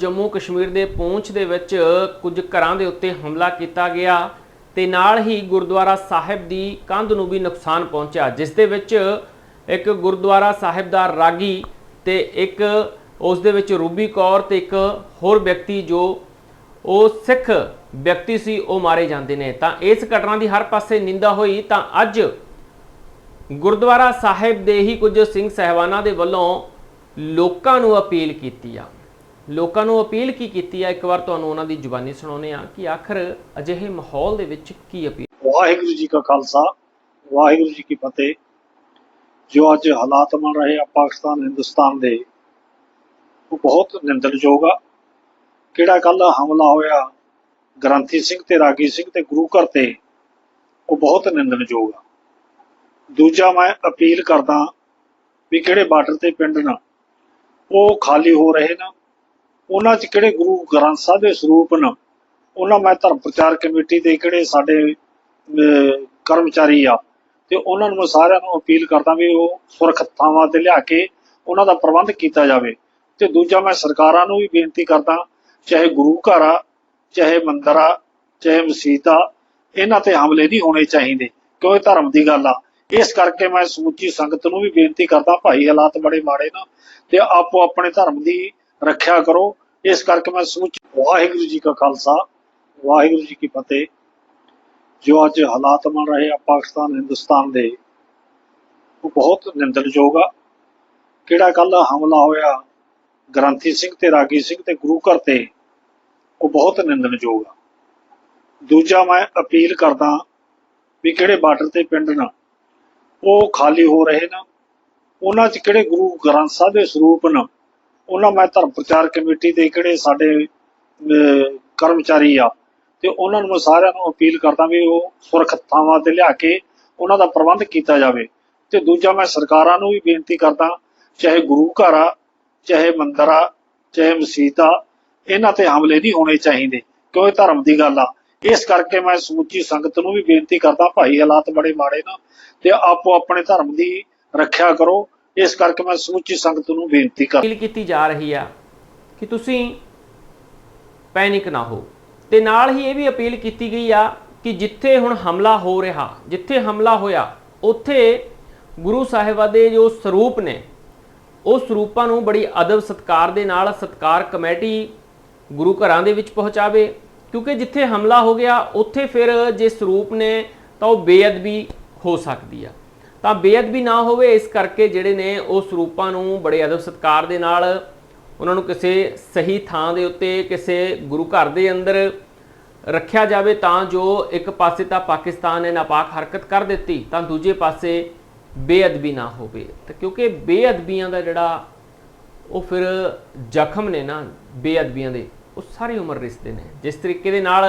ਜੰਮੂ ਕਸ਼ਮੀਰ ਦੇ ਪੂੰਛ ਦੇ ਵਿੱਚ ਕੁਝ ਘਰਾਂ ਦੇ ਉੱਤੇ ਹਮਲਾ ਕੀਤਾ ਗਿਆ ਤੇ ਨਾਲ ਹੀ ਗੁਰਦੁਆਰਾ ਸਾਹਿਬ ਦੀ ਕੰਧ ਨੂੰ ਵੀ ਨੁਕਸਾਨ ਪਹੁੰਚਿਆ, ਜਿਸ ਦੇ ਵਿੱਚ ਇੱਕ ਗੁਰਦੁਆਰਾ ਸਾਹਿਬ ਦਾ ਰਾਗੀ ਤੇ ਇੱਕ ਉਸ ਦੇ ਵਿੱਚ ਰੂਬੀ ਕੌਰ ਤੇ ਇੱਕ ਹੋਰ ਵਿਅਕਤੀ ਜੋ ਉਹ ਸਿੱਖ ਵਿਅਕਤੀ ਸੀ, ਉਹ ਮਾਰੇ ਜਾਂਦੇ ਨੇ। ਤਾਂ ਇਸ ਘਟਨਾ ਦੀ ਹਰ ਪਾਸੇ ਨਿੰਦਾ ਹੋਈ, ਤਾਂ ਅੱਜ ਗੁਰਦੁਆਰਾ ਸਾਹਿਬ ਦੇ ਹੀ ਕੁਝ ਸਿੰਘ ਸਹਿਬਾਨਾਂ ਦੇ ਵੱਲੋਂ ਲੋਕਾਂ ਨੂੰ ਅਪੀਲ ਕੀਤੀ ਆ। ਲੋਕਾਂ ਨੂੰ ਅਪੀਲ ਕੀ ਕੀਤੀ ਹੈ ਇੱਕ ਵਾਰ ਤੁਹਾਨੂੰ ਉਹਨਾਂ ਦੀ ਜ਼ੁਬਾਨੀ ਸੁਣਾਉਂਦੇ ਆ ਕਿ ਆਖਰ ਅਜਿਹੇ ਮਾਹੌਲ ਦੇ ਵਿੱਚ ਕੀ ਅਪੀਲ? ਵਾਹਿਗੁਰੂ ਜੀ ਕਾ ਖਾਲਸਾ, ਵਾਹਿਗੁਰੂ ਜੀ ਕੀ ਫਤਿਹ। ਜੋ ਅੱਜ ਹਾਲਾਤ ਬਣ ਰਹੇ ਆ ਪਾਕਿਸਤਾਨ, ਹਿੰਦੁਸਤਾਨ ਦੇ, ਉਹ ਬਹੁਤ ਨਿੰਦਣਯੋਗ ਆ। ਕਿਹੜਾ ਕੱਲ ਹਮਲਾ ਹੋਇਆ, ਗ੍ਰੰਥੀ ਸਿੰਘ ਤੇ ਰਾਗੀ ਸਿੰਘ ਤੇ ਗੁਰੂ ਘਰ ਤੇ, ਉਹ ਬਹੁਤ ਨਿੰਦਣਯੋਗ ਆ। ਦੂਜਾ ਮੈਂ ਅਪੀਲ ਕਰਦਾ ਵੀ ਕਿਹੜੇ ਬਾਰਡਰ ਤੇ ਪਿੰਡ ਨਾ, ਉਹ ਖਾਲੀ ਹੋ ਰਹੇ ਨਾ ਉਹਨਾਂ 'ਚ ਕਿਹੜੇ ਗੁਰੂ ਗ੍ਰੰਥ ਸਾਹਿਬ ਦੇ ਸਰੂਪ ਨਾ? ਉਹਨਾਂ ਮੈਂ ਧਰਮ ਪ੍ਰਚਾਰ ਕਮੇਟੀ ਦੇ ਕਿਹੜੇ ਸਾਡੇ ਕਰਮਚਾਰੀ ਆ। ਤੇ ਉਹਨਾਂ ਨੂੰ ਸਾਰਿਆਂ ਨੂੰ ਅਪੀਲ ਕਰਦਾ ਵੀ ਉਹ ਸੁਰੱਖਿਅਤ ਥਾਵਾਂ ਤੇ ਲਿਆ ਕੇ ਉਹਨਾਂ ਦਾ ਪ੍ਰਬੰਧ ਕੀਤਾ ਜਾਵੇ। ਤੇ ਦੂਜਾ ਮੈਂ ਸਰਕਾਰਾਂ ਨੂੰ ਵੀ ਬੇਨਤੀ ਕਰਦਾ, ਚਾਹੇ ਗੁਰੂ ਘਰ ਆ, ਚਾਹੇ ਮੰਦਿਰ ਆ, ਚਾਹੇ ਮਸਜਿਦ ਆ, ਇਹਨਾਂ ਤੇ ਹਮਲੇ ਨਹੀਂ ਹੋਣੇ ਚਾਹੀਦੇ ਕਿਉਂਕਿ ਧਰਮ ਦੀ ਗੱਲ ਆ। ਇਸ ਕਰਕੇ ਮੈਂ ਸਮੁੱਚੀ ਸੰਗਤ ਨੂੰ ਵੀ ਬੇਨਤੀ ਕਰਦਾ, ਭਾਈ ਹਾਲਾਤ ਬੜੇ ਮਾੜੇ ਨਾ, ਤੇ ਆਪੋ ਆਪਣੇ ਧਰਮ ਦੀ ਰੱਖਿਆ ਕਰੋ। ਇਸ ਕਰਕੇ ਮੈਂ ਸਮੁੱਚੀ ਵਾਹਿਗੁਰੂ ਜੀ ਕਾ ਖਾਲਸਾ, ਵਾਹਿਗੁਰੂ ਜੀ ਕੀ ਫਤਿਹ। ਜੋ ਅੱਜ ਹਾਲਾਤ ਬਣ ਰਹੇ ਆ ਪਾਕਿਸਤਾਨ, ਹਿੰਦੁਸਤਾਨ ਦੇ, ਉਹ ਬਹੁਤ ਨਿੰਦਣਯੋਗ ਆ। ਕਿਹੜਾ ਕੱਲ ਹਮਲਾ ਹੋਇਆ, ਗ੍ਰੰਥੀ ਸਿੰਘ ਤੇ ਰਾਗੀ ਸਿੰਘ ਤੇ ਗੁਰੂ ਘਰ ਤੇ, ਉਹ ਬਹੁਤ ਨਿੰਦਣਯੋਗ ਆ। ਦੂਜਾ ਮੈਂ ਅਪੀਲ ਕਰਦਾ ਵੀ ਕਿਹੜੇ ਬਾਰਡਰ ਤੇ ਪਿੰਡ ਨਾ, ਉਹ ਖਾਲੀ ਹੋ ਰਹੇ ਨਾ, ਉਹਨਾਂ 'ਚ ਕਿਹੜੇ ਗੁਰੂ ਗ੍ਰੰਥ ਸਾਹਿਬ ਦੇ ਸਰੂਪ ਨਾ ਉਹਨਾਂ ਮੈਂ ਧਰਮ ਪ੍ਰਚਾਰ ਕਮੇਟੀ ਦੇ ਕਿਹੜੇ ਸਾਡੇ ਕਰਮਚਾਰੀ ਆ। ਤੇ ਉਹਨਾਂ ਨੂੰ ਸਾਰਿਆਂ ਨੂੰ ਅਪੀਲ ਕਰਦਾ ਵੀ ਉਹ ਸੁਰੱਖਿਅਤ ਥਾਵਾਂ ਤੇ ਲਿਆ ਕੇ ਉਹਨਾਂ ਦਾ ਪ੍ਰਬੰਧ ਕੀਤਾ ਜਾਵੇ। ਤੇ ਦੂਜਾ ਮੈਂ ਸਰਕਾਰਾਂ ਨੂੰ ਵੀ ਬੇਨਤੀ ਕਰਦਾ, ਚਾਹੇ ਗੁਰੂ ਘਰ ਆ, ਚਾਹੇ ਮੰਦਿਰ ਆ, ਚਾਹੇ ਮਸਜਿਦ ਆ, ਇਹਨਾਂ ਤੇ ਹਮਲੇ ਨਹੀਂ ਹੋਣੇ ਚਾਹੀਦੇ ਕਿਉਂਕਿ ਧਰਮ ਦੀ ਗੱਲ ਆ। ਇਸ ਕਰਕੇ ਮੈਂ ਸਮੁੱਚੀ ਸੰਗਤ ਨੂੰ ਵੀ ਬੇਨਤੀ ਕਰਦਾ, ਭਾਈ ਹਾਲਾਤ ਬੜੇ ਮਾੜੇ ਨਾ, ਤੇ ਆਪੋ ਆਪਣੇ ਧਰਮ ਦੀ ਰੱਖਿਆ ਕਰੋ ਇਸ ਕਰਕੇ ਮੈਂ ਸਮੁੱਚੀ ਸੰਗਤ ਨੂੰ ਬੇਨਤੀ ਕਰਦਾ ਅਪੀਲ ਕੀਤੀ ਜਾ ਰਹੀ ਆ ਕਿ ਤੁਸੀਂ ਪੈਨਿਕ ਨਾ ਹੋ। ਤੇ ਨਾਲ ਹੀ ਇਹ ਵੀ ਅਪੀਲ ਕੀਤੀ ਗਈ ਆ ਕਿ ਜਿੱਥੇ ਹੁਣ ਹਮਲਾ ਹੋ ਰਿਹਾ, ਜਿੱਥੇ ਹਮਲਾ ਹੋਇਆ, ਉੱਥੇ ਗੁਰੂ ਸਾਹਿਬਾਂ ਦੇ ਜੋ ਸਰੂਪ ਨੇ, ਉਹ ਸਰੂਪਾਂ ਨੂੰ ਬੜੀ ਅਦਬ ਸਤਕਾਰ ਦੇ ਨਾਲ ਸਤਕਾਰ ਕਮੇਟੀ ਗੁਰੂ ਘਰਾਂ ਦੇ ਵਿੱਚ ਪਹੁੰਚਾਵੇ। ਕਿਉਂਕਿ ਜਿੱਥੇ ਹਮਲਾ ਹੋ ਗਿਆ, ਉੱਥੇ ਫਿਰ ਜੇ ਸਰੂਪ ਨੇ ਤਾਂ ਉਹ ਬੇਅਦਬੀ ਹੋ ਸਕਦੀ ਆ। ਤਾਂ ਬੇਅਦਬੀ ਨਾ ਹੋਵੇ, ਇਸ ਕਰਕੇ ਜਿਹੜੇ ਨੇ ਉਹ ਸਰੂਪਾਂ ਨੂੰ ਬੜੇ ਅਦਬ ਸਤਕਾਰ ਦੇ ਨਾਲ ਉਹਨਾਂ ਨੂੰ ਕਿਸੇ ਸਹੀ ਥਾਂ ਦੇ ਉੱਤੇ, ਕਿਸੇ ਗੁਰੂ ਘਰ ਦੇ ਅੰਦਰ ਰੱਖਿਆ ਜਾਵੇ ਤਾਂ ਜੋ ਇੱਕ ਪਾਸੇ ਤਾਂ ਪਾਕਿਸਤਾਨ ਨੇ ਨਾਪਾਕ ਹਰਕਤ ਕਰ ਦਿੱਤੀ, ਤਾਂ ਦੂਜੇ ਪਾਸੇ ਬੇਅਦਬੀ ਨਾ ਹੋਵੇ। ਤਾਂ ਕਿਉਂਕਿ ਬੇਅਦਬੀਆਂ ਦਾ ਜਿਹੜਾ ਉਹ ਫਿਰ ਜ਼ਖਮ ਨੇ ਨਾ, ਬੇਅਦਬੀਆਂ ਦੇ, ਉਹ ਸਾਰੀ ਉਮਰ ਰਿਸਦੇ ਨੇ। ਜਿਸ ਤਰੀਕੇ ਦੇ ਨਾਲ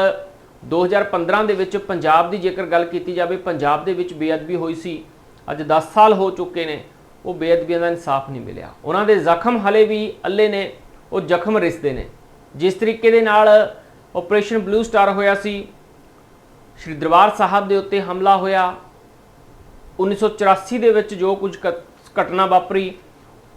2015 ਦੇ ਵਿੱਚ ਪੰਜਾਬ ਦੀ ਜੇਕਰ ਗੱਲ ਕੀਤੀ ਜਾਵੇ, ਪੰਜਾਬ ਦੇ ਵਿੱਚ ਬੇਅਦਬੀ ਹੋਈ ਸੀ। ਅੱਜ 10 ਸਾਲ ਹੋ ਚੁੱਕੇ ਨੇ, ਉਹ ਬੇਅਦਬੀਆਂ ਦਾ ਇਨਸਾਫ ਨਹੀਂ ਮਿਲਿਆ। ਉਹਨਾਂ ਦੇ ਜ਼ਖਮ ਹਲੇ ਵੀ ਅੱਲੇ ਨੇ, ਉਹ ਜ਼ਖਮ ਰਿਸਦੇ ਨੇ। ਜਿਸ ਤਰੀਕੇ ਦੇ ਨਾਲ ਆਪਰੇਸ਼ਨ ਬਲੂ ਸਟਾਰ ਹੋਇਆ ਸੀ, ਸ਼੍ਰੀ ਦਰਬਾਰ ਸਾਹਿਬ ਦੇ ਉੱਤੇ ਹਮਲਾ ਹੋਇਆ 1984 ਦੇ ਵਿੱਚ ਜੋ ਕੁਝ ਘ- ਘਟਨਾ ਵਾਪਰੀ,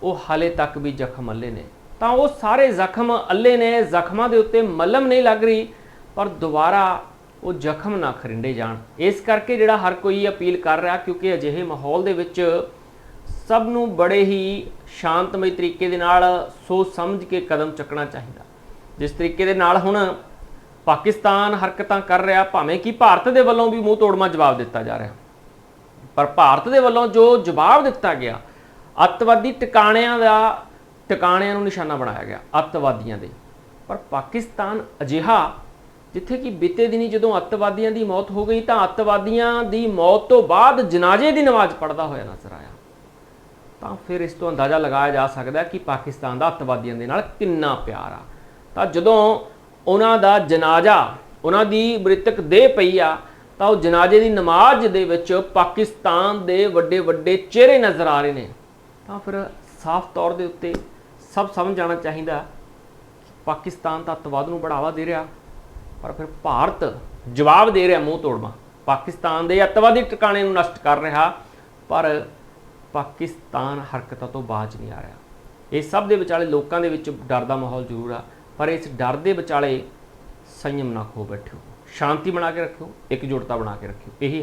ਉਹ ਹਾਲੇ ਤੱਕ ਵੀ ਜ਼ਖਮ ਅੱਲੇ ਨੇ। ਤਾਂ ਉਹ ਸਾਰੇ ਜ਼ਖਮ ਅੱਲੇ ਨੇ, ਜ਼ਖਮਾਂ ਦੇ ਉੱਤੇ ਮਲਮ ਨਹੀਂ ਲੱਗ ਰਹੀ, ਪਰ ਦੁਬਾਰਾ ਉਹ ਜ਼ਖਮ ਨਾ ਖਰਿੰਡੇ ਜਾਣ। ਇਸ ਕਰਕੇ ਜਿਹੜਾ ਹਰ ਕੋਈ ਅਪੀਲ ਕਰ ਰਿਹਾ, ਕਿਉਂਕਿ ਅਜਿਹੇ ਮਾਹੌਲ ਦੇ ਵਿੱਚ ਸਭ ਨੂੰ ਬੜੇ ਹੀ ਸ਼ਾਂਤਮਈ ਤਰੀਕੇ ਦੇ ਨਾਲ ਸੋਚ ਸਮਝ ਕੇ ਕਦਮ ਚੱਕਣਾ ਚਾਹੀਦਾ। ਜਿਸ ਤਰੀਕੇ ਦੇ ਨਾਲ ਹੁਣ ਪਾਕਿਸਤਾਨ ਹਰਕਤਾਂ ਕਰ ਰਿਹਾ, ਭਾਵੇਂ ਕਿ ਭਾਰਤ ਦੇ ਵੱਲੋਂ ਵੀ ਮੂੰਹ ਤੋੜਮਾ ਜਵਾਬ ਦਿੱਤਾ ਜਾ ਰਿਹਾ। ਪਰ ਭਾਰਤ ਦੇ ਵੱਲੋਂ ਜੋ ਜਵਾਬ ਦਿੱਤਾ ਗਿਆ, ਅੱਤਵਾਦੀ ਟਿਕਾਣਿਆਂ ਦਾ, ਟਿਕਾਣਿਆਂ ਨੂੰ ਨਿਸ਼ਾਨਾ ਬਣਾਇਆ ਗਿਆ, ਅੱਤਵਾਦੀਆਂ ਦੇ। ਪਰ ਪਾਕਿਸਤਾਨ ਅਜਿਹਾ ਜਿੱਥੇ ਕਿ ਬੀਤੇ ਦਿਨੀ ਜਦੋਂ ਅੱਤਵਾਦੀਆਂ ਦੀ ਮੌਤ ਹੋ ਗਈ ਤਾਂ ਅੱਤਵਾਦੀਆਂ ਦੀ ਮੌਤ ਤੋਂ ਬਾਅਦ ਜਨਾਜ਼ੇ ਦੀ ਨਮਾਜ਼ ਪੜਦਾ ਹੋਇਆ ਨਜ਼ਰ ਆਇਆ। ਤਾਂ ਫਿਰ ਇਸ ਤੋਂ ਅੰਦਾਜ਼ਾ ਲਗਾਇਆ ਜਾ ਸਕਦਾ ਕਿ ਪਾਕਿਸਤਾਨ ਦਾ ਅੱਤਵਾਦੀਆਂ ਦੇ ਨਾਲ ਕਿੰਨਾ ਪਿਆਰ ਆ। ਤਾਂ ਜਦੋਂ ਉਹਨਾਂ ਦਾ ਜਨਾਜ਼ਾ, ਉਹਨਾਂ ਦੀ ਮ੍ਰਿਤਕ ਦੇਹ ਪਈ ਆ, ਤਾਂ ਉਹ ਜਨਾਜ਼ੇ ਦੀ ਨਮਾਜ਼ ਦੇ ਵਿੱਚ ਪਾਕਿਸਤਾਨ ਦੇ ਵੱਡੇ ਵੱਡੇ ਚਿਹਰੇ ਨਜ਼ਰ ਆ ਰਹੇ ਨੇ। ਤਾਂ ਫਿਰ ਸਾਫ਼ ਤੌਰ ਦੇ ਉੱਤੇ ਸਭ ਸਮਝ ਜਾਣਾ ਚਾਹੀਦਾ ਪਾਕਿਸਤਾਨ ਤਾਂ ਅੱਤਵਾਦ ਨੂੰ ਬੜਾਵਾ ਦੇ ਰਿਹਾ। ਪਰ ਫਿਰ ਭਾਰਤ ਜਵਾਬ ਦੇ ਰਿਹਾ ਮੂੰਹ ਤੋੜਵਾ ਪਾਕਿਸਤਾਨ ਦੇ ਅੱਤਵਾਦੀ ਟਿਕਾਣੇ ਨੂੰ ਨਸ਼ਟ ਕਰ ਰਿਹਾ, ਪਰ ਪਾਕਿਸਤਾਨ ਹਰਕਤਾਂ ਤੋਂ ਬਾਜ ਨਹੀਂ ਆ ਰਿਹਾ। ਇਹ ਸਭ ਦੇ ਵਿਚਾਲੇ ਲੋਕਾਂ ਦੇ ਵਿੱਚ ਡਰ ਦਾ ਮਾਹੌਲ ਜ਼ਰੂਰ ਆ, ਪਰ ਇਸ ਡਰ ਦੇ ਵਿਚਾਲੇ ਸੰਯਮ ਨਾ ਖੋ ਬੈਠਿਓ। ਸ਼ਾਂਤੀ ਬਣਾ ਕੇ ਰੱਖਿਓ, ਇਕਜੁੱਟਤਾ ਬਣਾ ਕੇ ਰੱਖਿਓ। ਇਹੀ